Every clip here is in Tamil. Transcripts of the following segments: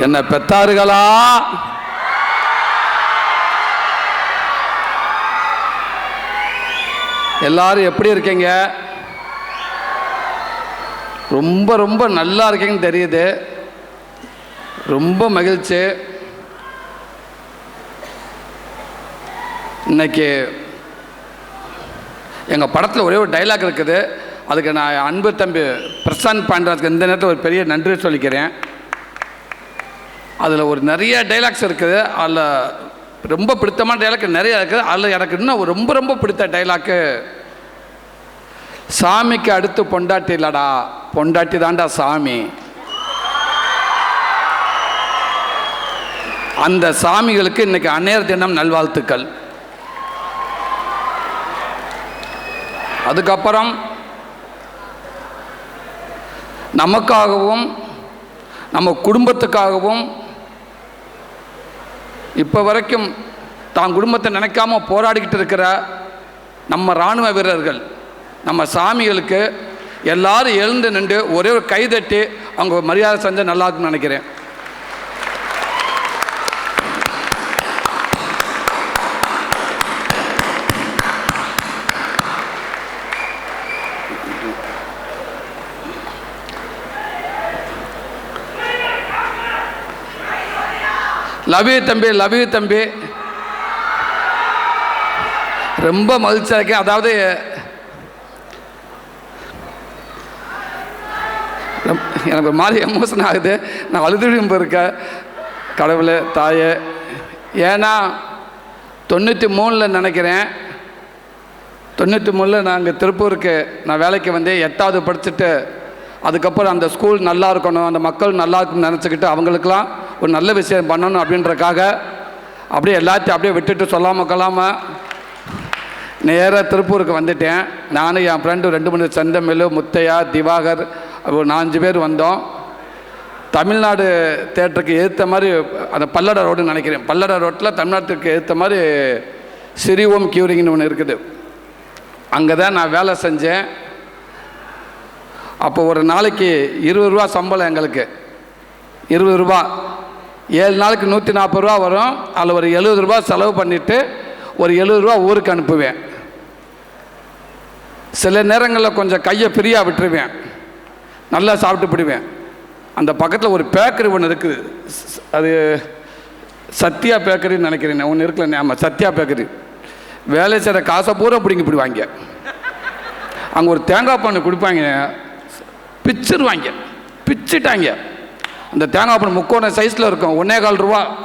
என்ன பெத்தார்களா? எல்லாரும் எப்படி இருக்கீங்க? ரொம்ப ரொம்ப நல்லா இருக்கீங்கன்னு தெரியுது. ரொம்ப மகிழ்ச்சி. இன்னைக்கு எங்கள் படத்தில் ஒரே ஒரு டைலாக் இருக்குது. அதுக்கு நான் அன்பு தம்பி பிரசாந்த் பாண்டராஜ்க்கு இந்த நேரத்தில் ஒரு பெரிய நன்றி சொல்லிக்கிறேன். அதில் ஒரு நிறைய டைலாக்ஸ் இருக்குது. அதில் ரொம்ப பிடித்தமான டைலாக் நிறைய இருக்குது. அதில் எனக்கு இன்னும் ஒரு ரொம்ப ரொம்ப பிடித்த டைலாக்கு சாமிக்கு அடுத்து பொண்டாட்டி இல்லடா. பொண்டாட்டி தான்டா சாமி. அந்த சாமிகளுக்கு இன்னைக்கு அநேர் தினம் நல்வாழ்த்துக்கள். அதுக்கப்புறம் நமக்காகவும் நம்ம குடும்பத்துக்காகவும் இப்போ வரைக்கும் தான் குடும்பத்தை நினைக்காம போராடிக்கிட்டு இருக்கிற நம்ம இராணுவ வீரர்கள் நம்ம சாமிகளுக்கு எல்லாரும் எழுந்து நின்று ஒரே ஒரு கைதட்டி அவங்க மரியாதை செஞ்சால் நல்லா இருக்கும்னு நினைக்கிறேன். லவ் யூ தம்பி லவ் யூ தம்பி. ரொம்ப மகிழ்ச்சியாக இருக்கேன். அதாவது எனக்கு ஒரு மாதிரி எமோஷன் ஆகுது. நான் அழுதுடும் இருக்கேன். கடவுள் தாயே. ஏன்னா தொண்ணூற்றி மூணில் நினைக்கிறேன். தொண்ணூற்றி மூணில் நான் இங்கே திருப்பூருக்கு நான் வேலைக்கு வந்து எட்டாவது படிச்சுட்டு அதுக்கப்புறம் அந்த ஸ்கூல் நல்லா இருக்கணும் அந்த மக்கள் நல்லா இருக்கணும்னு நினச்சிக்கிட்டு அவங்களுக்கெல்லாம் ஒரு நல்ல விஷயம் பண்ணணும் அப்படின்றக்காக அப்படியே எல்லாத்தையும் அப்படியே விட்டுட்டு சொல்லாமல் கொள்ளாமல் நேராக திருப்பூருக்கு வந்துட்டேன். நானும் என் ஃப்ரெண்டு ரெண்டு மூணு செந்தமிழ் முத்தையா திவாகர் ஒரு நாலஞ்சு பேர் வந்தோம். தமிழ்நாடு தேட்டருக்கு ஏற்ற மாதிரி அந்த பல்லட ரோடுன்னு நினைக்கிறேன். பல்லட ரோட்டில் தமிழ்நாட்டுக்கு ஏற்ற மாதிரி சிறிவோம் கியூரிங்னு ஒன்று இருக்குது. அங்கே தான் நான் வேலை செஞ்சேன். அப்போ ஒரு நாளைக்கு இருபது ரூபா சம்பளம் எங்களுக்கு. இருபது ரூபா. ஏழு நாளைக்கு நூற்றி நாற்பது ரூபா வரும். அதில் ஒரு எழுபது ரூபா செலவு பண்ணிவிட்டு ஒரு எழுபது ரூபா ஊருக்கு அனுப்புவேன். சில நேரங்களில் கொஞ்சம் கையை ஃப்ரீயாக விட்டுருவேன். நல்லா சாப்பிட்டு போடுவேன் அந்த பக்கத்தில் ஒரு பேக்கரி ஒன்று இருக்குது. அது சத்யா பேக்கரின்னு நினைக்கிறேன் ஒன்று இருக்குல்ல ஆமாம் சத்யா பேக்கரி. வேலை செய்கிற காசை பூரா பிடிங்கி பிடிவாங்க அங்கே ஒரு தேங்காய் பண்ணு கொடுப்பாங்க. பிச்சிருவாங்க. பிச்சிட்டாங்க. அந்த தேங்காய் பழம் முக்கோண சைஸில் இருக்கும். ஒன்றே கால் ரூபா.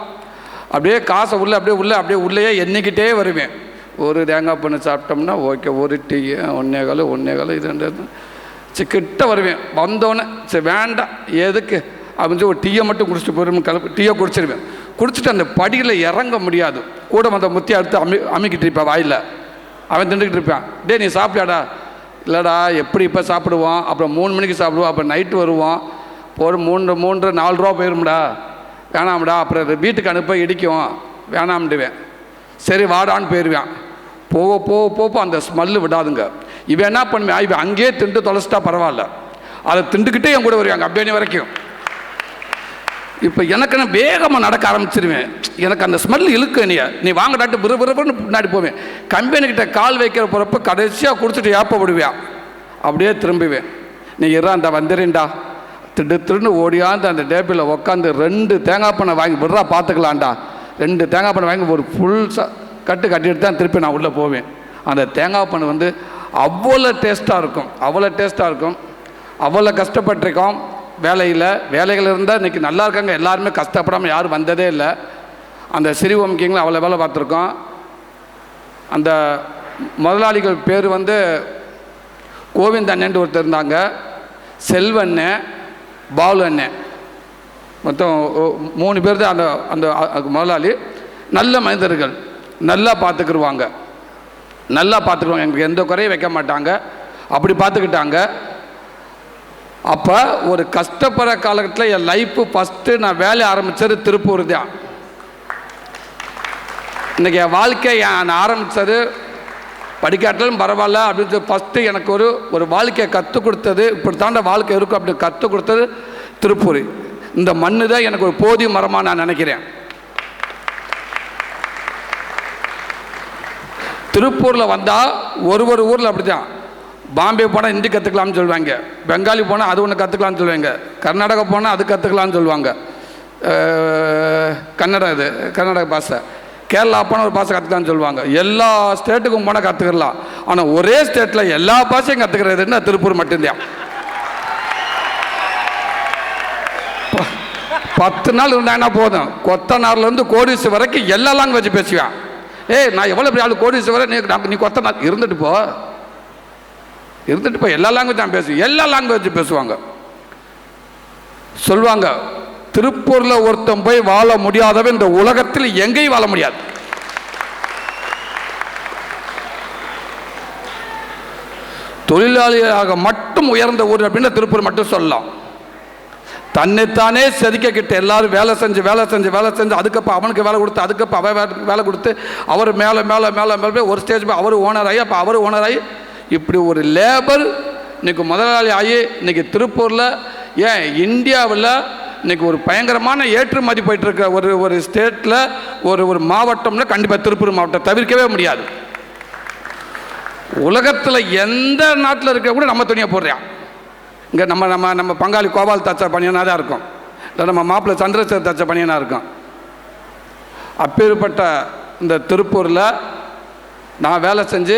அப்படியே காசை உள்ளே அப்படியே உள்ளே அப்படியே உள்ளேயே எண்ணிக்கிட்டே வருவேன். ஒரு தேங்காய் பண்ணு சாப்பிட்டோம்னா ஓகே ஒரு டீ ஒன்றே கால் ஒன்றே கால் இது ரெண்டு சரி கிட்ட வருவேன். வந்தோடனே சரி வேண்டாம். எதுக்கு? அப்படின்னு ஒரு டீயை மட்டும் குடிச்சிட்டு போயிடும் கலப்பு டீயை குடிச்சிருவேன். குடிச்சிட்டு அந்த படியில் இறங்க முடியாது. கூட வந்த முத்தியை எடுத்து அமி அமிக்கிட்டு இருப்பேன் வாயில். அவன் திண்டுக்கிட்டு இருப்பான். டேய் நீ சாப்பிட்டியாடா? இல்லைடா எப்படி இப்போ சாப்பிடுவோம்? அப்புறம் மூணு மணிக்கு சாப்பிடுவோம். அப்புறம் நைட்டு வருவோம். ஒரு மூன்று மூன்று நாலு ரூபா போயிரும்டா. வேணாம்டா அப்புறம் இது வீட்டுக்கு அனுப்ப இடிக்கும். வேணாம்டுவேன். சரி வாடான்னு போயிடுவேன் போக போக போக அந்த ஸ்மெல்லு விடாதுங்க. இவன் என்ன பண்ணுவேன்? இவன் அங்கேயே திண்டு தொலைச்சிட்டா பரவாயில்ல. அதை திண்டுக்கிட்டே என் கூட வருவாங்க அப்படியே வரைக்கும். இப்போ எனக்கு நான் வேகமாக நடக்க ஆரம்பிச்சிருவேன். எனக்கு அந்த ஸ்மெல் இழுக்கு நீ நீ வாங்கடாட்டு விரு விறுவிறுன்னு பின்னாடி போவேன். கம்பெனிக்கிட்ட கால் வைக்கிற போகிறப்ப கடைசியாக கொடுத்துட்டு ஏப்ப விடுவேன் அப்படியே திரும்புவேன். நீ இறா அந்த வந்துடுறேன்டா. திடு திருன்னு ஓடியாந்து அந்த டேபிளில் உட்காந்து ரெண்டு தேங்காய் பண்ணை வாங்கி விட்றா பார்த்துக்கலாண்டா ரெண்டு தேங்காய் பண்ணை வாங்கி ஒரு ஃபுல் கட்டு கட்டிட்டு தான் திருப்பி நான் உள்ளே போவேன். அந்த தேங்காய் பண்ணை வந்து அவ்வளோ டேஸ்ட்டாக இருக்கும். அவ்வளோ டேஸ்ட்டாக இருக்கும். அவ்வளோ கஷ்டப்பட்டிருக்கோம். வேலையில் வேலைகள் இருந்தால் இன்றைக்கி நல்லா இருக்காங்க. எல்லாருமே கஷ்டப்படாமல் யாரும் வந்ததே இல்லை. அந்த சிறிவம் கிங்கில் அவ்வளோ வேலை பார்த்துருக்கோம். அந்த முதலாளிகள் பேர் வந்து கோவிந்த் ஒருத்தர் இருந்தாங்க. செல்வண்ணன் பாலு அண்ணன் மொத்தம் மூணு பேர் தான் அந்த அந்த முதலாளி. நல்ல மனிதர்கள். நல்லா பார்த்துக்கிருவாங்க. நல்லா பார்த்துக்குவாங்க எங்களுக்கு எந்த குறையும் வைக்க மாட்டாங்க. அப்படி பார்த்துக்கிட்டாங்க. அப்போ ஒரு கஷ்டப்படுற காலகட்டத்தில் என் லைஃப்பு ஃபஸ்ட்டு நான் வேலை ஆரம்பித்தது திருப்பூர் தான். இன்றைக்கி என் வாழ்க்கை நான் ஆரம்பித்தது படிக்காட்டிலும் பரவாயில்ல அப்படின்னு ஃபஸ்ட்டு எனக்கு ஒரு ஒரு வாழ்க்கையை கற்றுக் கொடுத்தது. இப்படி தாண்ட வாழ்க்கை இருக்கும் அப்படின்னு கற்றுக் கொடுத்தது திருப்பூர். இந்த மண்ணு தான் எனக்கு ஒரு போதிய மரமாக நான் நினைக்கிறேன். திருப்பூரில் வந்தால் ஒரு ஒரு ஊரில் அப்படி தான் பாம்பே போனால் ஹிந்தி கற்றுக்கலாம்னு சொல்லுவாங்க. பெங்காலி போனால் அது ஒன்று கற்றுக்கலாம்னு சொல்லுவாங்க. கர்நாடகா போனால் அது கற்றுக்கலாம்னு சொல்லுவாங்க. அஹ், இது கர்நாடக பாஷை. கேரளா போனால் ஒரு பாஷை கற்றுக்கலாம்னு சொல்லுவாங்க. எல்லா ஸ்டேட்டுக்கும் போனால் கற்றுக்கலாம் ஆனால் ஒரே ஸ்டேட்டில் எல்லா பாஷையும் கற்றுக்கிறதுன்னா திருப்பூர் மட்டும்தான். ப- பத்து நாள் இருந்தாங்கன்னா போதும். கொத்தனார்லேருந்து கோடிசு வரைக்கும் எல்லா லாங்குவேஜ் பேசுவேன். ஏய் நான் எவ்வளோ பெரிய ஆள் கோடிசு வரை நீ நான் நீ கொத்தனார். இருந்துட்டு போ. இருந்துட்டு போ. எல்லா லாங்குவேஜ் நான் பேசுவேன். எல்லா லாங்குவேஜ் பேசுவாங்க. சொல்லுவாங்க. திருப்பூரில் ஒருத்தன் போய் வாழ முடியாதவன் இந்த உலகத்தில் எங்கேயும் வாழ முடியாது. தொழிலாளியாக மட்டும் உயர்ந்த ஊர் அப்படின்னு திருப்பூர் மட்டும் சொல்லலாம். தன்னைத்தானே செதுக்கிக்கிட்டு எல்லாரும் வேலை செஞ்சு வேலை செஞ்சு வேலை செஞ்சு அதுக்கப்புறம் அவனுக்கு வேலை கொடுத்து அதுக்கப்புறம் அவன் வேலை கொடுத்து அவர் மேலே மேலே மேலே மேலே போய் ஒரு ஸ்டேஜ் போய் அவர் ஓனர் ஆகி அப்போ அவர் ஓனர் ஆகி இப்படி ஒரு லேபர் இன்னைக்கு முதலாளி ஆகி இன்னைக்கு திருப்பூரில் ஏன் இந்தியாவில் இன்றைக்கி ஒரு பயங்கரமான ஏற்றுமதி போயிட்டு இருக்க ஒரு ஒரு ஸ்டேட்டில் ஒரு ஒரு மாவட்டம்னா கண்டிப்பாக திருப்பூர் மாவட்டம் தவிர்க்கவே முடியாது. உலகத்தில் எந்த நாட்டில் இருக்க கூட நம்ம துணியை போடுறான். இங்கே நம்ம நம்ம நம்ம பங்காளி கோபால் தச்ச பணியனாக தான் இருக்கும். இல்லை நம்ம மாப்பிள்ளை சந்திரசேகர் தச்ச பணியனாக இருக்கும். அப்பேற்பட்ட இந்த திருப்பூரில் நான் வேலை செஞ்சு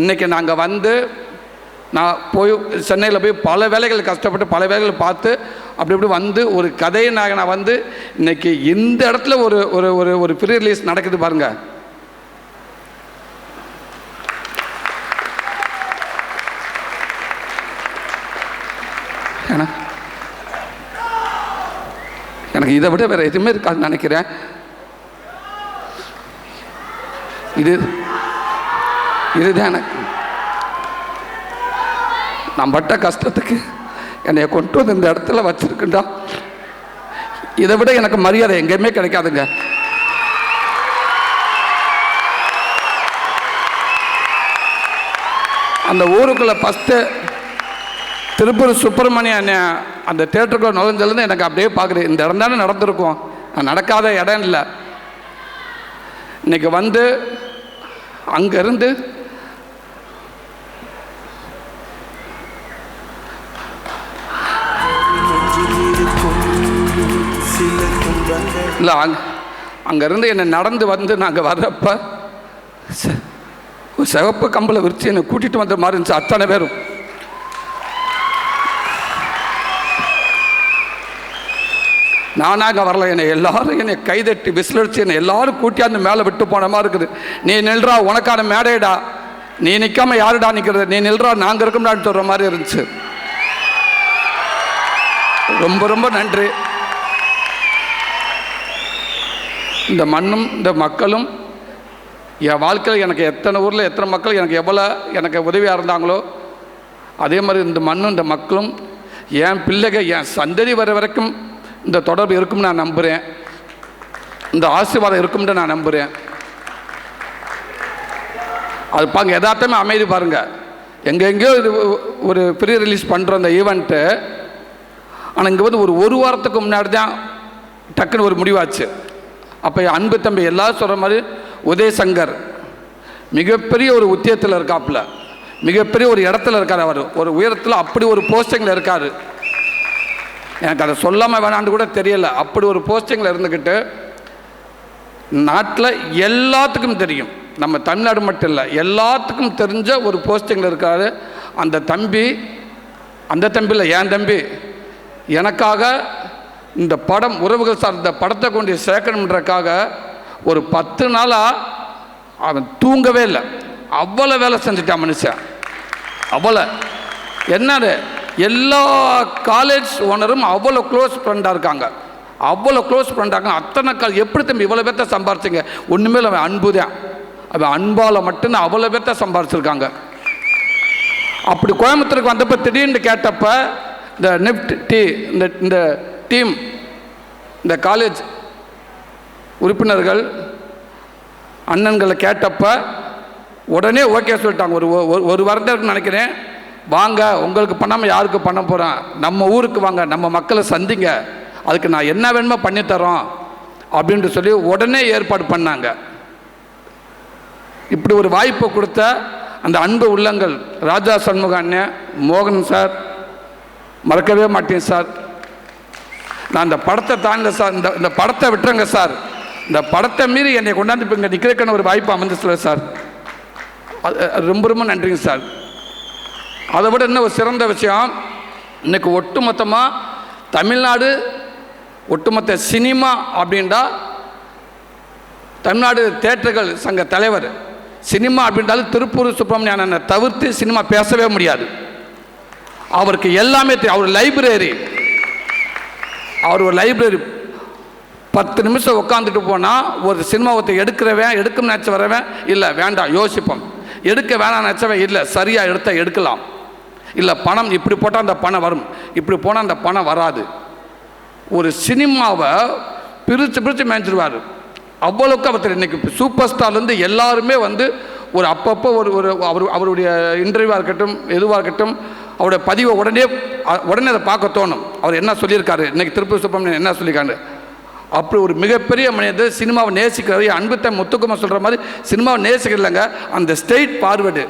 இன்றைக்கி நாங்கள் வந்து நான் போய் சென்னையில் போய் பல வேலைகள் கஷ்டப்பட்டு பல வேலைகள் பார்த்து அப்படி இப்படி வந்து ஒரு கதையை நான் நான் வந்து இன்னைக்கு இந்த இடத்துல ஒரு ஒரு ஒரு ஒரு ப்ரீ ரிலீஸ் நடக்குது பாருங்கள் எனக்கு இதை விட வேற எதுவுமே இருக்காதுன்னு நினைக்கிறேன். இது இதுதான் எனக்கு. நான் பட்ட கஷ்டத்துக்கு என்னை கொண்டு வந்து இந்த இடத்துல வச்சிருக்குண்டா. இதை விட எனக்கு மரியாதை எங்கேயுமே கிடைக்காதுங்க. அந்த ஊருக்குள்ள ஃபஸ்ட்டு திருப்பூர் சுப்பிரமணிய அந்த தேட்டருக்குள்ள நுழைஞ்சதுலேருந்து எனக்கு அப்படியே பார்க்குது இந்த இடம் தானே நடந்திருக்கும். நடக்காத இடம் இல்லை. இன்னைக்கு வந்து அங்கேருந்து இல்லை அங் அங்கேருந்து என்னை நடந்து வந்து நாங்கள் வர்றப்போ சிவப்பு கம்பளை விரித்து என்னை கூட்டிகிட்டு வந்த மாதிரி இருந்துச்சு அத்தனை பேரும். நானாக வரல என்னை எல்லாரும் என்னை கைதட்டி விசிலடிச்சு என்னை எல்லாரும் கூட்டியாந்து மேலே விட்டு போன மாதிரி இருக்குது. நீ நில்றா உனக்கான மேடைடா நீ நிற்காம யாருடா நிற்கிறது நீ நில்றா நாங்கள் இருக்கோம்டான்னு சொல்கிற மாதிரி இருந்துச்சு. ரொம்ப ரொம்ப நன்றி. இந்த மண்ணும் இந்த மக்களும் என் வாழ்க்கையில் எனக்கு எத்தனை ஊரில் எத்தனை மக்கள் எனக்கு எவ்வளோ எனக்கு உதவியாக இருந்தாங்களோ அதே மாதிரி இந்த மண்ணும் இந்த மக்களும் என் பிள்ளைகள் என் சந்ததி வர வரைக்கும் இந்த தொடர்பு இருக்கும்னு நான் நம்புகிறேன் இந்த ஆசீர்வாதம் இருக்கும்னு நான் நம்புகிறேன் அது பாங்க எதார்த்தமே அமைதி பாருங்க. எங்கெங்கேயோ இது ஒரு ப்ரீ ரிலீஸ் பண்ணுற அந்த ஈவெண்ட்டு ஆனால் இங்கே வந்து ஒரு ஒரு வாரத்துக்கு முன்னாடி தான் டக்குன்னு ஒரு முடிவாச்சு. அப்போ அன்பு தம்பி எல்லாரும் சொல்கிற மாதிரி உதயசங்கர் மிகப்பெரிய ஒரு உத்தியத்தில் இருக்காப்புல. மிகப்பெரிய ஒரு இடத்துல இருக்கார் அவர். ஒரு உயரத்தில் அப்படி ஒரு போஸ்டிங்கில் இருக்கார். எனக்கு அதை சொல்லாமல் வேணான்னு கூட தெரியலை. அப்படி ஒரு போஸ்டிங்கில் இருந்துக்கிட்டு நாட்டில் எல்லாத்துக்கும் தெரியும். நம்ம தமிழ்நாடு மட்டும் இல்லை எல்லாத்துக்கும் தெரிஞ்ச ஒரு போஸ்டிங்கில் இருக்கார். அந்த தம்பி அந்த தம்பி இல்லை என் தம்பி எனக்காக இந்த படம் உறவுகள் சார் இந்த படத்தை கொண்டு சேர்க்கணுன்றக்காக ஒரு பத்து நாளாக அவன் தூங்கவே இல்லை. அவ்வளோ வேலை செஞ்சுட்டான் மனுஷன். அவ்வளோ என்னது? எல்லா காலேஜ் ஓனரும் அவ்வளோ க்ளோஸ் ஃப்ரெண்டாக இருக்காங்க. அவ்வளோ க்ளோஸ் ஃப்ரெண்டாக அத்தனை கால் எப்படி தம்பி இவ்வளோ பேர்த்த சம்பாரிச்சிங்க? ஒன்றுமே இல்லை அவன் அன்பு தான். அவன் அன்பால் மட்டும்தான் அவ்வளோ பேர்த்த சம்பாரிச்சிருக்காங்க. அப்படி கோயம்புத்தூருக்கு வந்தப்போ திடீர்னு கேட்டப்போ இந்த நிஃப்ட் டி இந்த இந்த டீம் இந்த காலேஜ் உறுப்பினர்கள் அண்ணன்களை கேட்டப்ப உடனே ஓகே சொல்லிட்டாங்க. ஒரு ஒரு- ஒரு நினைக்கிறேன். வாங்க உங்களுக்கு பண்ணாமல் யாருக்கு பண்ண போகிறோம் நம்ம ஊருக்கு வாங்க நம்ம மக்களை சந்திங்க. அதுக்கு நான் என்ன வேணுமோ பண்ணித்தரோம் அப்படின்ட்டு சொல்லி உடனே ஏற்பாடு பண்ணாங்க. இப்படி ஒரு வாய்ப்பை கொடுத்த அந்த அன்பு உள்ளங்கள் ராஜா சண்முக அண்ணன் மோகன் சார் மறக்கவே மாட்டேன் சார். நான் இந்த படத்தை தாண்டல சார் இந்த இந்த படத்தை விட்டுறேங்க சார். இந்த படத்தை மீறி என்னை கொண்டாந்து இப்போ இங்கே நிற்கிறதுக்கான ஒரு வாய்ப்பு அமைஞ்சிச்சு சார். அது ரொம்ப ரொம்ப நன்றிங்க சார். அதை விட இன்னும் ஒரு சிறந்த விஷயம் இன்னைக்கு ஒட்டுமொத்தமாக தமிழ்நாடு ஒட்டுமொத்த சினிமா அப்படின்டா தமிழ்நாடு தேட்டர்கள் சங்க தலைவர் சினிமா அப்படின்றாலும் திருப்பூர் சுப்பிரமணியனை தவிர்த்து சினிமா பேசவே முடியாது. அவருக்கு எல்லாமே அவர் லைப்ரரி அவர் ஒரு லைப்ரரி பத்து நிமிஷம் உட்காந்துட்டு போனால் ஒரு சினிமா ஒருத்தர் எடுக்கிறவன் எடுக்கும் நினச்சி வரவன் இல்லை வேண்டாம் யோசிப்போம். எடுக்க வேணாம் நினச்சவன் இல்லை சரியாக எடுத்தால் எடுக்கலாம். இல்லை பணம் இப்படி போட்டால் அந்த பணம் வரும். இப்படி போனால் அந்த பணம் வராது. ஒரு சினிமாவை பிரித்து பிரித்து மேய்ச்சிருவார் அவ்வளோக்கு அவர் இன்றைக்கி சூப்பர் ஸ்டார்லேருந்து எல்லாருமே வந்து ஒரு அப்பப்போ ஒரு ஒரு அவர் அவருடைய இன்டர்வியூவாக இருக்கட்டும் எதுவாக இருக்கட்டும் அவருடைய பதிவை உடனே உடனே அதை பார்க்க தோணும். அவர் என்ன சொல்லியிருக்காரு? இன்றைக்கி திருப்பூர் சுப்பிரமணியன் என்ன சொல்லியிருக்காரு அப்படி ஒரு மிகப்பெரிய மனிதர் சினிமாவை நேசிக்கிறாரு என் அன்புத்தை முத்துக்குமார் சொல்கிற மாதிரி சினிமாவை நேசிக்கிறதில்லைங்க. அந்த ஸ்டேட் பார்வர்டு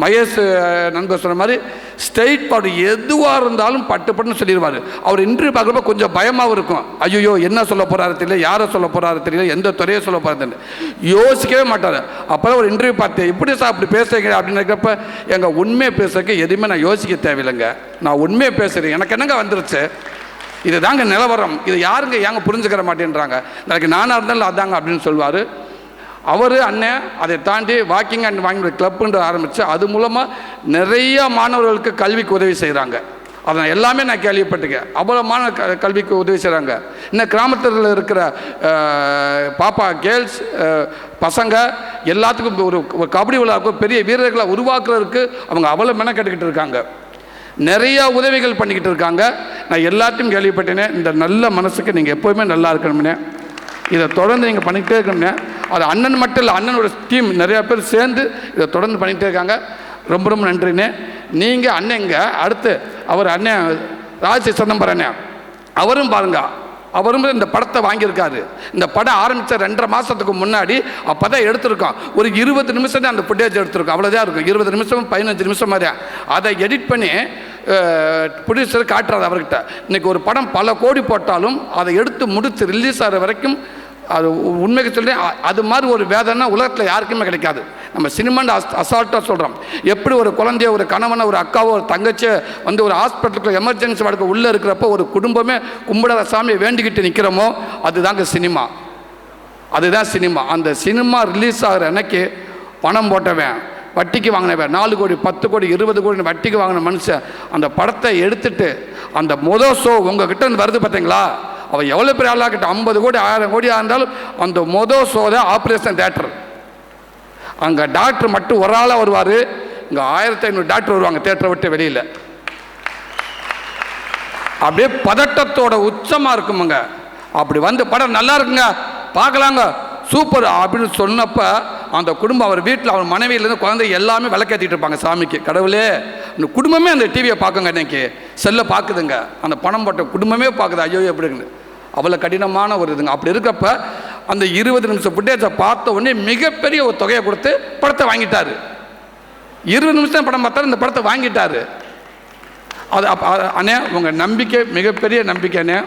மகேஷ் நண்பர் சொன்ன மாதிரி ஸ்ட்ரெயிட் பாடு எதுவாக இருந்தாலும் பட்டு பட்டுன்னு சொல்லிடுவார். அவர் இன்டர்வியூ பார்க்குறப்ப கொஞ்சம் பயமாகவும் இருக்கும். ஐயோ என்ன சொல்ல போகிறாரு தெரியல யாரை சொல்ல போகிறாரு தெரியல எந்த துறையை சொல்ல போகிறாருன்னு யோசிக்கவே மாட்டார். அப்போதான் ஒரு இன்டர்வியூ பார்த்தேன். இப்படி சார் அப்படி பேசுறீங்க? அப்படின்னு இருக்கிறப்ப எங்கள் உண்மையை பேசுறதுக்கு எதுவுமே நான் யோசிக்க தேவையில்லைங்க. நான் உண்மையை பேசுகிறேன் எனக்கு என்னங்க வந்துருச்சு? இதுதாங்க நிலவரம். இது யாருங்க ஏங்க புரிஞ்சுக்கிற மாட்டேன்றாங்க. நாளைக்கு நானாக இருந்தாலும் அதாங்க அப்படின்னு சொல்லுவார். அவர் அண்ணன் அதை தாண்டி வாக்கிங் அண்ட் வாங்கிங் கிளப்புன்ற ஆரம்பித்து அது மூலமாக நிறைய மாணவர்களுக்கு கல்விக்கு உதவி செய்கிறாங்க அதை நான் எல்லாமே நான் கேள்விப்பட்டிருக்கேன். அவ்வளோ மாணவ க கல்விக்கு உதவி செய்கிறாங்க இன்னும் கிராமத்தில் இருக்கிற பாப்பா கேர்ள்ஸ் பசங்க எல்லாத்துக்கும் ஒரு ஒரு கபடி விழாவுக்கு பெரிய வீரர்களை உருவாக்குறதுக்கு அவங்க அவ்வளோ மெனக்கெட்டுக்கிட்டு இருக்காங்க. நிறைய உதவிகள் பண்ணிக்கிட்டு இருக்காங்க. நான் எல்லாத்தையும் கேள்விப்பட்டேனே. இந்த நல்ல மனசுக்கு நீங்கள் எப்போவுமே நல்லா இருக்கணும்னே. இதை தொடர்ந்து நீங்கள் பண்ணிக்கிட்டே இருக்கணுங்க. அது அண்ணன் மட்டும் இல்லை அண்ணனோட டீம் நிறையா பேர் சேர்ந்து இதை தொடர்ந்து பண்ணிகிட்டே இருக்காங்க. ரொம்ப ரொம்ப நன்றிண்ணே நீங்கள் அண்ணங்க அடுத்து அவர் அண்ணன் ராஜ சிதம்பரம் அண்ணன். அவரும் பாருங்கள் அவரும் இந்த படத்தை வாங்கியிருக்காரு. இந்த படம் ஆரம்பித்த ரெண்டரை மாதத்துக்கு முன்னாடி அப்போ தான் எடுத்திருக்கோம் ஒரு இருபது நிமிஷம் தான் அந்த ஃபுட்டேஜ் எடுத்திருக்கோம் அவ்வளோதான் இருக்கும். இருபது நிமிஷம் பதினஞ்சு நிமிஷம் மாதிரியா. அதை எடிட் பண்ணி ப்ரொடியூசர் காட்டுறாரு அவர்கிட்ட. இன்றைக்கி ஒரு படம் பல கோடி போட்டாலும் அதை எடுத்து முடித்து ரிலீஸ் ஆகிற வரைக்கும் அது உ- உண்மைக்கு சொல்லி அது மாதிரி ஒரு வேதனை உலகத்தில் யாருக்குமே கிடைக்காது. நம்ம சினிமான்னு அஸ் அசால்ட்டாக சொல்கிறோம் எப்படி ஒரு குழந்தைய ஒரு கணவனை ஒரு அக்காவோ ஒரு தங்கச்சியை வந்து ஒரு ஹாஸ்பிட்டலுக்கு எமர்ஜென்சி வார்டுக்கு உள்ளே இருக்கிறப்போ ஒரு குடும்பமே கும்பிடாத சாமியை வேண்டிக்கிட்டு நிற்கிறோமோ அதுதாங்க சினிமா. அதுதான் சினிமா. அந்த சினிமா ரிலீஸ் ஆகிற அன்னைக்கு பணம் போட்டவன் வட்டிக்கு வாங்கினவன் நாலு கோடி பத்து கோடி இருபது கோடி வட்டிக்கு வாங்கின மனுஷன் அந்த படத்தை எடுத்துட்டு அந்த மொதல் ஷோ உங்ககிட்ட வருது பார்த்தீங்களா அவன் எவ்வளோ பெரிய ஆளாகட்டும் ஐம்பது கோடி ஆயிரம் கோடியாக இருந்தாலும் அந்த முத சோத ஆப்ரேஷன் தேட்டர் அங்கே டாக்டர் மட்டும் ஒரு ஆளாக வருவார். இங்கே ஆயிரத்தி ஐநூறு டாக்டர் வருவாங்க தேட்டரை விட்டு வெளியில். அப்படியே பதட்டத்தோட உச்சமாக இருக்குமுங்க. அப்படி வந்து படம் நல்லா இருக்குங்க. பார்க்கலாங்க. சூப்பர் அப்படின்னு சொன்னப்ப அந்த குடும்பம் அவர் வீட்டில் அவர் மனைவியிலேருந்து குழந்தை எல்லாமே விளக்கேற்றிட்டு இருப்பாங்க சாமிக்கு. கடவுளே இந்த குடும்பமே அந்த டிவியை பார்க்குங்க இன்னைக்கு. செல்லை பார்க்குதுங்க. அந்த பணம் போட்ட குடும்பமே பார்க்குது. ஐயோ எப்படின்னு அவ்வளோ கடினமான ஒரு இதுங்க. அப்படி இருக்கப்ப அந்த இருபது நிமிஷம் ஃபுட்டேஜை பார்த்த உடனே மிகப்பெரிய ஒரு தொகையை கொடுத்து படத்தை வாங்கிட்டார். இருபது நிமிஷம் படம் பார்த்தாரு இந்த படத்தை வாங்கிட்டார். அது அப் அண்ணே உங்கள் நம்பிக்கை மிகப்பெரிய நம்பிக்கை அண்ணே.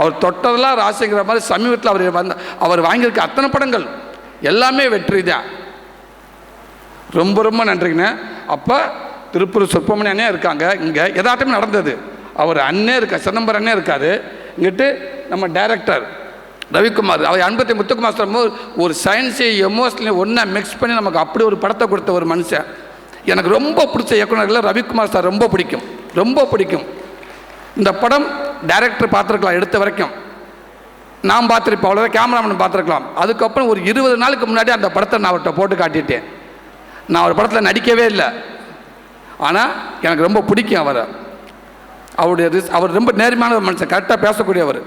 அவர் தொட்டதெல்லாம் ராசிங்கிற மாதிரி சமீபத்தில் அவர் வந்த அவர் வாங்கியிருக்க அத்தனை படங்கள் எல்லாமே வெற்றி தான். ரொம்ப ரொம்ப நன்றிங்கண்ணே. அப்போ திருப்பூர் சுப்பிரமணிய அண்ணே இருக்காங்க. இங்கே எதாட்டமே நடந்தது. அவர் அண்ணே இருக்கா சிதம்பரம் அண்ணே இருக்காரு. இங்கிட்டு நம்ம டைரக்டர் ரவிக்குமார் அவர் அன்பத்தை முத்துக்குமார் சொல்லும்போது ஒரு சயின்ஸை எமோஷனலையும் ஒன்றா மிக்ஸ் பண்ணி நமக்கு அப்படி ஒரு படத்தை கொடுத்த ஒரு மனுஷன். எனக்கு ரொம்ப பிடிச்ச இயக்குனர்கள் ரவிக்குமார் சார் ரொம்ப பிடிக்கும். ரொம்ப பிடிக்கும். இந்த படம் டைரக்டர் பார்த்துருக்கலாம் எடுத்த வரைக்கும். நான் பார்த்துருப்பேன் அவ்வளோதான் கேமராமேன் பார்த்துருக்கலாம். அதுக்கப்புறம் ஒரு இருபது நாளுக்கு முன்னாடி அந்த படத்தை நான் அவர்கிட்ட போட்டு காட்டிட்டேன். நான் அவர் படத்தில் நடிக்கவே இல்லை. ஆனால் எனக்கு ரொம்ப பிடிக்கும் அவரை. அவருடைய ரிஸ் அவர் ரொம்ப நேர்மையான ஒரு மனுஷன் கரெக்டாக பேசக்கூடியவர்.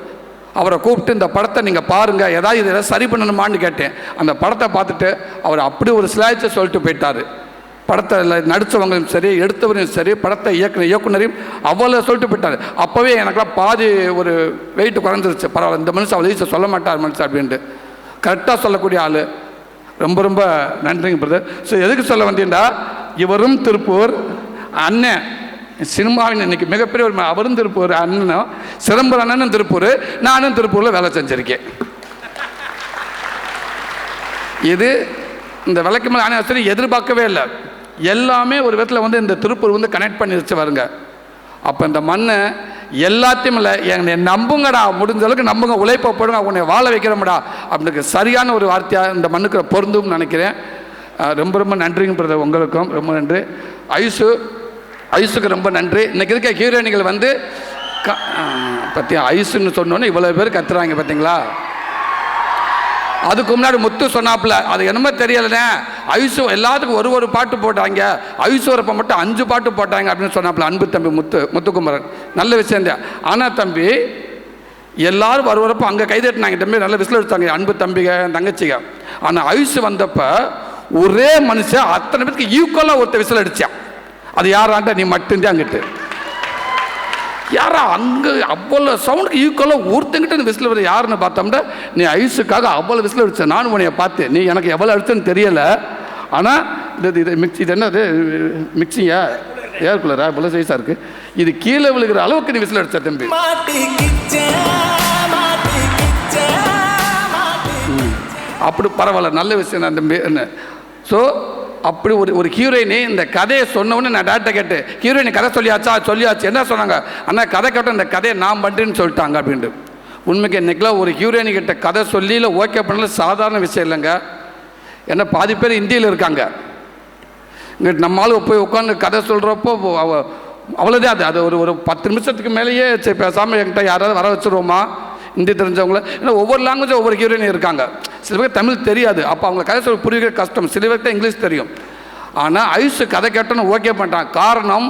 அவரை கூப்பிட்டு இந்த படத்தை நீங்கள் பாருங்கள் ஏதாவது இதை சரி பண்ணணுமான்னு கேட்டேன். அந்த படத்தை பார்த்துட்டு அவர் அப்படி ஒரு சிலாய்ச்சி சொல்லிட்டு போயிட்டார். படத்தை நடித்தவங்களும் சரி எடுத்தவரையும் சரி படத்தை இயக்குன இயக்குனரையும் அவ்வளோ சொல்லிட்டு போயிட்டார். அப்போவே எனக்கெல்லாம் பாதி ஒரு வெயிட் குறைஞ்சிருச்சு. பரவாயில்ல இந்த மனுஷன் அவள் ஈஸியாக சொல்ல மாட்டார் மனுஷன் அப்படின்ட்டு. கரெக்டாக சொல்லக்கூடிய ஆள். ரொம்ப ரொம்ப நன்றிங்க பிரதர் ஸோ எதுக்கு சொல்ல வந்தீங்கன்னா இவரும் திருப்பூர் அண்ணன். சினிமாவின் இன்னைக்கு மிகப்பெரிய ஒரு அவரும் திருப்பூர் அண்ணனும் சிதம்பரம் அண்ணனும் திருப்பூர் நானும் திருப்பூரில் வேலை செஞ்சுருக்கேன். இது இந்த விளக்கு மேலே ஆணையத்தில் எதிர்பார்க்கவே இல்லை. எல்லாமே ஒரு விதத்தில் வந்து இந்த திருப்பூர் வந்து கனெக்ட் பண்ணி வச்சு வருங்க அப்போ இந்த மண்ணை எல்லாத்தையும் இல்லை என்னை நம்புங்கடா முடிஞ்ச அளவுக்கு நம்புங்க உழைப்பை போடுங்க உன்னை வாழ வைக்கிறோம்டா அப்படின்னு சரியான ஒரு வார்த்தையாக இந்த மண்ணுக்கு பொருந்தும் நினைக்கிறேன். ரொம்ப ரொம்ப நன்றிங்க பிரதர் உங்களுக்கும் ரொம்ப நன்றி. ஐசு ஐசுக்கு ரொம்ப நன்றி. இன்னைக்கு இருக்க ஹீரோயினிகள் வந்து க பற்றி ஐசுன்னு சொன்னோன்னே இவ்வளோ பேர் கத்துறாங்க பார்த்தீங்களா அதுக்கு முன்னாடி முத்து சொன்னாப்புல அது என்னமோ தெரியலண்ணே. ஐசு எல்லாத்துக்கும் ஒரு ஒரு பாட்டு போட்டாங்க. ஐஸ்வரப்ப மட்டும் அஞ்சு பாட்டு போட்டாங்க அப்படின்னு சொன்னாப்புல அன்பு தம்பி முத்து முத்துக்குமரன். நல்ல விஷயம் தான் ஆனால் தம்பி எல்லாரும் வருவரப்போ அங்கே கைதட்டினாங்க தம்பி நல்ல விசில் எடுத்தாங்க அன்பு தம்பிங்க தங்கச்சிங்க ஆனால் ஐசு வந்தப்போ ஒரே மனுஷன் அத்தனை பேருக்கு ஈக்குவலாக ஒருத்த விசில் அடித்தான் அது யாராண்ட நீ மட்டும்தான் அங்கிட்டு. யாரா அங்கே அவ்வளோ சவுண்டுக்கு ஈக்குவலாக ஒருத்தங்கிட்ட இந்த விசில் வர யாருன்னு பார்த்தோம்னா நீ ஐஸுக்காக அவ்வளோ விசில் அடிச்ச. நானும் உன்னைய பார்த்தேன். நீ எனக்கு எவ்வளோ அடிச்சேன்னு தெரியல. ஆனால் இது இது மிக்சி இது என்னது மிக்சியா ஏர் கூலரா இவ்வளோ சைஸாக இருக்குது இது கீழே விழுகிற அளவுக்கு நீ விசில் அடிச்ச தம்பி. அப்படி பரவாயில்ல. நல்ல விஷயம் தான் தம்பி. என்ன? ஸோ அப்படி ஒரு ஒரு ஹீரோயினு இந்த கதையை சொன்ன நான் டேரக்டர் கேட்டு ஹீரோயினி கதை சொல்லியாச்சா? சொல்லியாச்சு. என்ன சொன்னாங்க? அண்ணா கதை கேட்டோம். இந்த கதையை நான் பண்ணுறேன்னு சொல்லிட்டாங்க அப்படின்ட்டு. உண்மைக்கு இன்னைக்கெல்லாம் ஒரு ஹீரோயின் கிட்ட கதை சொல்லி இல்லை ஓகே பண்ணல சாதாரண விஷயம் இல்லைங்க. ஏன்னா பாதி பேர் இந்தியில் இருக்காங்க. இங்கே நம்ம ஆளு போய் உட்காந்து கதை சொல்கிறப்போ அவ அவ்வளோதான் அது. அது ஒரு ஒரு பத்து நிமிஷத்துக்கு மேலேயே சரி பேசாமல் என்கிட்ட யாராவது வர வச்சுருவோமா? ஹிந்தி தெரிஞ்சவங்கள. ஏன்னா ஒவ்வொரு லாங்குவேஜும் ஒவ்வொரு ஹீரோயின் இருக்காங்க. சில பேர் தமிழ் தெரியாது. அப்போ அவங்க கதை சொல்ல புரியுற கஷ்டம். சில பேருக்கு இங்கிலீஷ் தெரியும். ஆனால் ஐஸு கதை கேட்டோன்னு ஓகே பண்ணிட்டான். காரணம்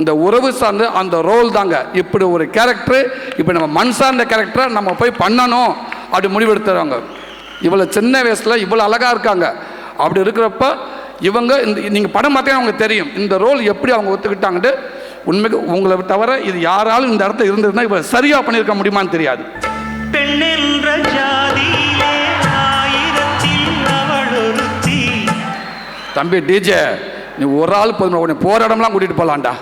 இந்த உறவு சார்ந்து அந்த ரோல் தாங்க. இப்படி ஒரு கேரக்டர் இப்போ நம்ம மண் சார்ந்த கேரக்டரை நம்ம போய் பண்ணணும் அப்படி முடிவெடுத்துறாங்க. இவ்வளோ சின்ன வயசில் இவ்வளோ அழகாக இருக்காங்க. அப்படி இருக்கிறப்ப இவங்க இந்த நீங்கள் படம் பார்த்தே அவங்க தெரியும். இந்த ரோல் எப்படி அவங்க ஒத்துக்கிட்டாங்கன்ட்டு. உண்மைக்கு உங்களை தவிர இது யாராலும் இந்த இடத்துல இருந்திருந்தால் இப்போ சரியாக பண்ணியிருக்க முடியுமான்னு தெரியாது. பெண்ணென்ற ஜாதியிலே தம்பி டிஜே நீ ஒரு ஆள் போதும் உன்னை போகிற இடம்லாம் கூட்டிகிட்டு போகலான்டா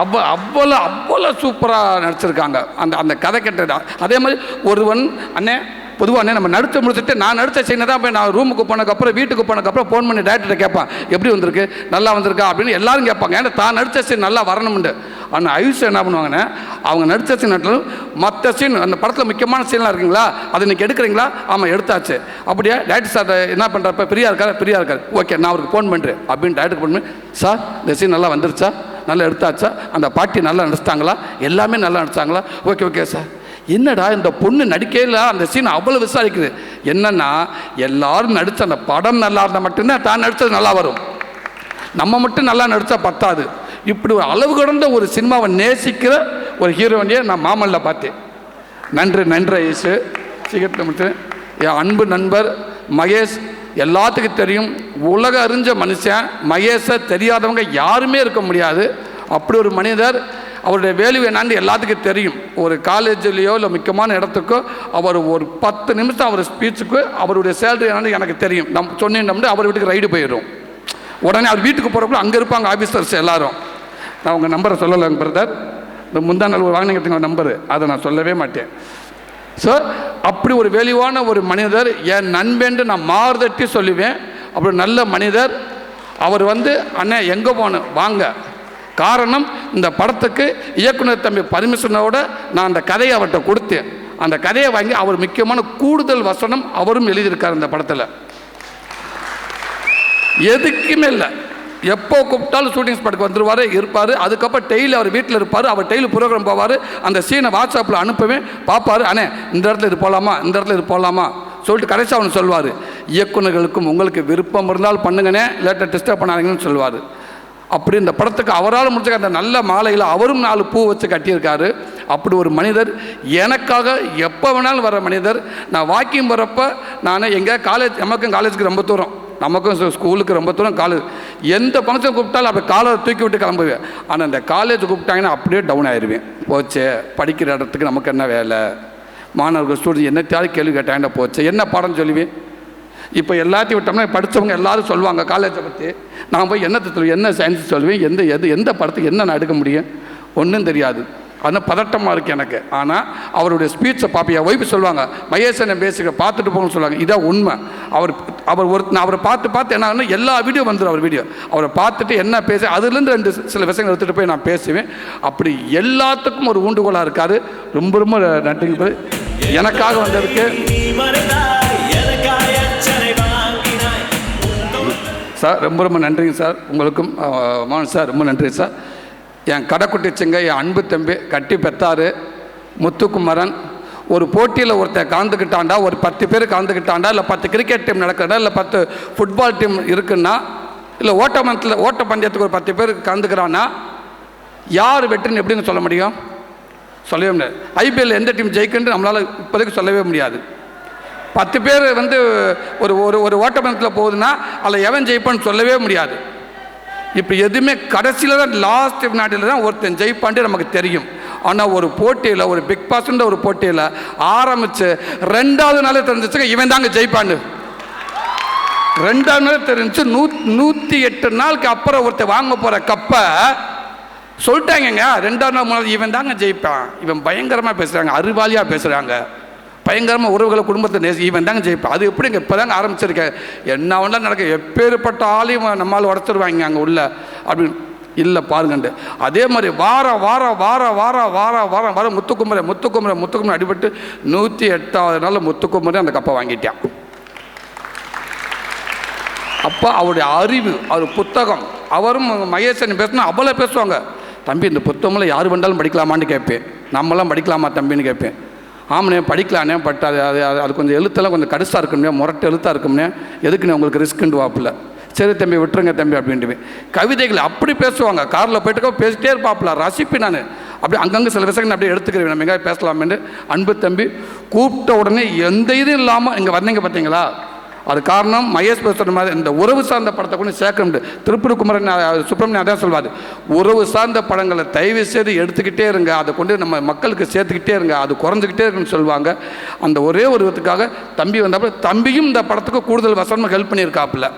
அவ்வளோ அவ்வளோ அவ்வளோ சூப்பராக நடிச்சிருக்காங்க. அந்த அந்த கதை கேட்டது? அதே மாதிரி ஒருவன் அண்ணே பொதுவாக நம்ம நடுத்த முடிச்சுட்டு நான் நடித்த சீனை தான் போய் நான் ரூமுக்கு போனதுக்கப்புறம் வீட்டுக்கு போனதுக்கப்புறம் ஃபோன் பண்ணி டேரக்டரை கேட்பேன் எப்படி வந்திருக்கு? நல்லா வந்திருக்கா? அப்படின்னு எல்லாரும் கேட்பாங்க. ஏன்னா தான் நடித்த சீன் நல்லா வரணும்னு ஆனால் ஐஸ் என்ன பண்ணுவாங்கன்னா அவங்க நடித்த சீன் நட்டிலும் மற்ற சீன் அந்த படத்தில் முக்கியமான சீன்லாம் இருக்குங்களா? அதை இன்னைக்கு எடுக்கிறீங்களா? ஆமாம் எடுத்தாச்சு. அப்படியே டேரக்டர் சார் என்ன பண்ணுறப்ப பிரியா இருக்கார் ஃப்ரீயாக இருக்காரு. ஓகே நான் அவருக்கு ஃபோன் பண்ணுறேன் அப்படின்னு டேரக்டர் ஃபோன் சார் இந்த சீன் நல்லா வந்துருச்சா? நல்லா எடுத்தாச்சா? அந்த பாட்டி நல்லா நடிச்சிட்டாங்களா? எல்லாமே நல்லா நடிச்சாங்களா? Okay okay sir. என்னடா இந்த பொண்ணு நடிக்கையில் அந்த சீன் அவ்வளோ விசாரிக்குது? என்னன்னா எல்லாரும் நடித்த அந்த படம் நல்லா இருந்தால் மட்டும்தான் தான் நடித்தது நல்லா வரும். நம்ம மட்டும் நல்லா நடித்தா பத்தாது. இப்படி ஒரு அளவு கடந்த ஒரு சினிமாவை நேசிக்கிற ஒரு ஹீரோயினியை நான் மாமல்ல பார்த்தேன். நன்றி நன்றி ஐசு. சீக்கிரத்தில் மட்டும் என் அன்பு நண்பர் மகேஷ் எல்லாத்துக்கும் தெரியும் உலக அறிஞ்ச மனுஷன் மகேஷை தெரியாதவங்க யாருமே இருக்க முடியாது. அப்படி ஒரு மனிதர் அவருடைய வேல்யூ என்னான்னு எல்லாத்துக்கும் தெரியும். ஒரு காலேஜ்லேயோ இல்லை முக்கியமான இடத்துக்கோ அவர் ஒரு பத்து நிமிஷம் அவர் ஸ்பீச்சுக்கு அவருடைய சேலரி என்னன்னு எனக்கு தெரியும். நம் சொன்னீங்கன்னா அவர் வீட்டுக்கு ரைடு போயிடும் உடனே அவர் வீட்டுக்கு போகிறப்போ அங்கே இருப்பாங்க ஆஃபீஸர்ஸ் எல்லாரும். நான் உங்கள் நம்பரை சொல்லலைங்க பிரதர் இந்த முந்தா நாள் வாங்கினீங்க நம்பரு அதை நான் சொல்லவே மாட்டேன். ஸோ அப்படி ஒரு வெளிவான ஒரு மனிதர் என் நண்பென்று நான் மாறுதட்டி சொல்லுவேன். அப்படி நல்ல மனிதர் அவர் வந்து அண்ணே எங்கே போகணும்? வாங்க. காரணம் இந்த படத்துக்கு இயக்குனர் தம்பி பர்மிஷனோட நான் அந்த கதையை அவர்கிட்ட கொடுத்தேன். அந்த கதையை வாங்கி அவர் முக்கியமான கூடுதல் வசனம் அவரும் எழுதியிருக்கார் இந்த படத்தில். எதுக்குமே இல்லை. எப்போ கூப்பிட்டாலும் ஷூட்டிங் ஸ்பாட்டுக்கு வந்துருவார் இருப்பார். அதுக்கப்புறம் டெய்லி அவர் வீட்டில் இருப்பார். அவர் டெய்லி ப்ரோக்ராம் போவார். அந்த சீனை வாட்ஸ்அப்பில் அனுப்புவேன். பார்ப்பார் அண்ணே இந்த இடத்துல இது போகலாமா இந்த இடத்துல இது போகலாமா சொல்லிட்டு கடைசி அவனு சொல்வார் இயக்குநர்களுக்கும் உங்களுக்கு விருப்பம் இருந்தால் பண்ணுங்கண்ணே. லேட்டர் டிஸ்டர்ப் பண்ணாதீங்கன்னு சொல்லுவார். அப்படி இந்த படத்துக்கு அவரால் முடிச்ச அந்த நல்ல மாலையில் அவரும் நாலு பூ வச்சு கட்டியிருக்காரு. அப்படி ஒரு மனிதர் எனக்காக எப்போ வேணாலும் வர மனிதர் நான் வாக்கிங் போகிறப்ப நான் எங்கே காலேஜ் நமக்கும் காலேஜுக்கு ரொம்ப தூரம். நமக்கும் ஸ்கூலுக்கு ரொம்ப தூரம் காலேஜ் எந்த ஃபங்க்ஷன் கூப்பிட்டாலும் அப்படி காலை தூக்கி விட்டு கிளம்புவேன். ஆனால் இந்த காலேஜ் கூப்பிட்டாங்கன்னா அப்படியே டவுன் ஆயிடுவேன் போச்சே படிக்கிற இடத்துக்கு நமக்கு என்ன வேலை? மாணவர்கள் ஸ்டூடெண்ட் என்னத்தையாவது கேள்வி கேட்டாங்கன்னா போச்சு என்ன பாடம் சொல்லுவேன். இப்போ எல்லாத்தையும் விட்டோம்னா படித்தவங்க எல்லாரும் சொல்லுவாங்க காலேஜை பற்றி நான் போய் என்னத்தை சொல்லுவேன் என்ன சயின்ஸ் சொல்லுவேன் எந்த எது எந்த படத்துக்கு என்ன நான் எடுக்க முடியும்? ஒன்றும் தெரியாது. அதனால் பதட்டமாக இருக்குது எனக்கு. ஆனால் அவருடைய ஸ்பீச்சை பார்ப்பேன் ஒய்ஃபு சொல்லுவாங்க மகேசனை பேசுகிற பார்த்துட்டு போகணும்னு சொல்லுவாங்க. இதான் உண்மை. அவர் அவர் ஒரு நான் அவரை பார்த்து பார்த்து என்ன ஆகும்னா எல்லா வீடியோ வந்துடும் அவர் வீடியோ அவரை பார்த்துட்டு என்ன பேச அதுலேருந்து ரெண்டு சில விஷயங்கள் எடுத்துகிட்டு போய் நான் பேசுவேன். அப்படி எல்லாத்துக்கும் ஒரு ஊண்டுகோலாக இருக்காரு. ரொம்ப ரொம்ப நன்றிங்க எனக்காக வந்ததுக்கு சார் ரொம்ப ரொம்ப நன்றிங்க சார். உங்களுக்கும் மோகன் சார் ரொம்ப நன்றி சார். என் கடைக்குட்டி சிங்க என் அன்பு தம்பி கட்டி பெத்தாரு முத்துக்குமரன் ஒரு போட்டியில் ஒருத்தன் கலந்துக்கிட்டாண்டா ஒரு பத்து பேர் கலந்துக்கிட்டாண்டா இல்லை பத்து கிரிக்கெட் டீம் நடக்குதா இல்லை பத்து ஃபுட்பால் டீம் இருக்குன்னா இல்லை ஓட்ட மந்தத்தில் ஓட்ட பந்தயத்துக்கு ஒரு பத்து பேர் கலந்துக்கிறான்னா யார் வெற்றின்னு எப்படின்னு சொல்ல முடியும்? சொல்லவே முடியாது. ஐபிஎல் எந்த டீம் ஜெயிக்குன்னு நம்மளால் இப்போதைக்கு சொல்லவே முடியாது. பத்து பேர் வந்து ஒரு ஒரு ஒரு ஓட்டப்பந்தயத்தில் போகுதுன்னா அதில் எவன் ஜெயிப்பான்னு சொல்லவே முடியாது. இப்போ எதுவுமே கடைசியில் தான் லாஸ்ட் நாட்டில் தான் ஒருத்தன் ஜெயிப்பான்ட்டு நமக்கு தெரியும். ஆனால் ஒரு போட்டியில் ஒரு பிக் பாஸ்ன்ற ஒரு போட்டியில் ஆரம்பித்து ரெண்டாவது நாளே தெரிஞ்சிச்சுங்க இவன் தாங்க ஜெயிப்பான்னு. ரெண்டாவது நாள் தெரிஞ்சு நூ நூற்றி எட்டு நாளுக்கு அப்புறம் ஒருத்தர் வாங்க போகிற கப்பை சொல்லிட்டாங்கங்க. ரெண்டாவது நாள் மூணாவது இவன் தாங்க ஜெயிப்பான். இவன் பயங்கரமாக பேசுகிறாங்க அறிவாளியாக பேசுகிறாங்க பயங்கரமாக உறவுகளை குடும்பத்தை நேசி இவன் தாங்க ஜெயிப்பான் அது எப்படிங்க இப்போ தாங்க ஆரம்பிச்சிருக்கேன் என்ன ஒன்றா நடக்க எப்பேற்பட்ட ஆளையும் நம்மால் உடச்சிருவாங்க அங்கே உள்ள. அப்படின்னு இல்லை பாருங்கண்டு அதே மாதிரி வார வார வார வார வார வாரம் வாரம் முத்துக்குமரை முத்துக்குமரை முத்துக்குமரை அடிபட்டு நூற்றி எட்டாவது நாள் முத்துக்குமரை அந்த கப்பை வாங்கிட்டான். அப்போ அவருடைய அறிவு அவர் புத்தகம் அவரும் மகேசன் பேசினா அவ்வளோ பேசுவாங்க. தம்பி இந்த புத்தகம்லாம் யார் வேண்டாலும் படிக்கலாமான்னு கேட்பேன். நம்மளாம் படிக்கலாமா தம்பின்னு கேட்பேன். ஆமாண்ணே படிக்கலானே பட் அது அது அது- கொஞ்சம் எழுத்தெல்லாம் கொஞ்சம் கடுசாக இருக்கும்னே முரட்டு எழுத்தாக இருக்கும்னே எதுக்குண்ணே உங்களுக்கு ரிஸ்க்குண்டு வாப்பில். சரி தம்பி விட்டுருங்க தம்பி அப்படின்ட்டு கவிதைகள் அப்படி பேசுவாங்க. காரில் போயிட்டு பேசிட்டே இருப்பாப்பில். ரசிப்பு நான். அப்படி அங்கங்கே சில விஷயங்கள் அப்படியே எடுத்துக்கிறேன். நம்ம எங்கேயாவது பேசலாமேன்னு அன்பு தம்பி கூப்பிட்ட உடனே எந்த இதுவும் இல்லாமல் இங்கே வந்தீங்க பார்த்தீங்களா? அது காரணம் மகேஷ் பேசுகிற மாதிரி இந்த உறவு சார்ந்த படத்தை கொண்டு சேர்க்க முடியும் திருப்பூர் குமரன் சுப்பிரமணியம் அதான் சொல்வார். உறவு சார்ந்த படங்களை தயவு செய்து எடுத்துக்கிட்டே இருங்க. அதை கொண்டு நம்ம மக்களுக்கு சேர்த்துக்கிட்டே இருங்க. அது குறைஞ்சிக்கிட்டே இருக்குன்னு சொல்லுவாங்க. அந்த ஒரே உருவத்துக்காக தம்பி வந்தப்ப தம்பியும் இந்த படத்துக்கு கூடுதல் வசனமாக ஹெல்ப் பண்ணியிருக்காப்புல.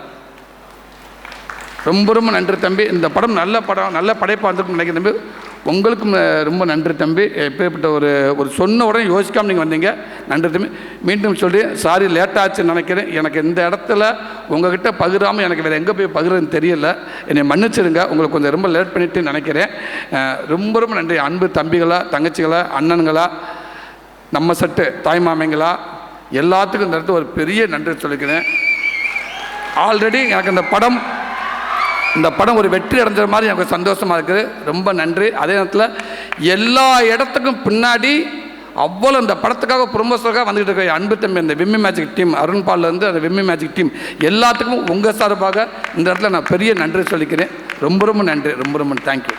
ரொம்ப ரொம்ப நன்றி தம்பி. இந்த படம் நல்ல படம் நல்ல படைப்பாக இருந்திருக்குன்னு நினைக்கிறேன் தம்பி. உங்களுக்கும் ரொம்ப நன்றி தம்பி. எப்பேற்பட்ட ஒரு ஒரு சொன்ன உடனே யோசிக்காமல் நீங்கள் வந்தீங்க. நன்றி தம்பி. மீண்டும் சொல்லி சாரி லேட் ஆச்சுன்னு நினைக்கிறேன். எனக்கு இந்த இடத்துல உங்ககிட்ட பகிராமல் எனக்கு வேறு எங்கே போய் பகிர்றதுன்னு தெரியல. என்னை மன்னிச்சிடுங்க. உங்களுக்கு கொஞ்சம் ரொம்ப லேட் பண்ணிட்டு நினைக்கிறேன். ரொம்ப ரொம்ப நன்றி. அன்பு தம்பிகளா தங்கச்சிகளா அண்ணனுங்களா நம்ம சட்டு தாய்மாமைங்களா எல்லாத்துக்கும் இந்த இடத்துல ஒரு பெரிய நன்றி சொல்லிக்கிறேன். ஆல்ரெடி எனக்கு இந்த படம் இந்த படம் ஒரு வெற்றி அடைஞ்ச மாதிரி எனக்கு சந்தோஷமாக இருக்குது. ரொம்ப நன்றி. அதே நேரத்தில் எல்லா இடத்துக்கும் பின்னாடி அவ்வளோ இந்த படத்துக்காக ப்ரொமோஷனுக்காக வந்துகிட்டு இருக்க அன்பு தம்பி இந்த விம்மி மேஜிக் டீம் அருண்பால்லேருந்து அந்த விம்மி மேஜிக் டீம் எல்லாத்துக்கும் உங்கள் சார்பாக இந்த இடத்துல நான் பெரிய நன்றி சொல்லிக்கிறேன். ரொம்ப ரொம்ப நன்றி. ரொம்ப ரொம்ப தேங்க்யூ